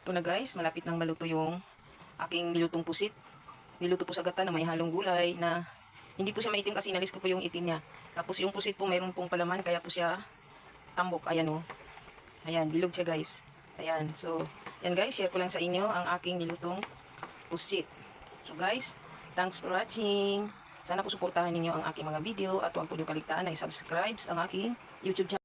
Ito na guys, malapit nang maluto yung aking nilutong pusit. Niluto po sa gata na may halong gulay na hindi po siya maitim kasi inalis ko po yung itim niya. Tapos yung pusit po mayroon pong palaman kaya po siya tambok. Ayan o. Ayan, bilog siya guys. Ayan, so yan guys, share ko lang sa inyo ang aking nilutong pusit. So guys, thanks for watching. Sana po suportahan ninyo ang aking mga video at huwag po niyo kaligtaan na i-subscribe ang aking YouTube channel.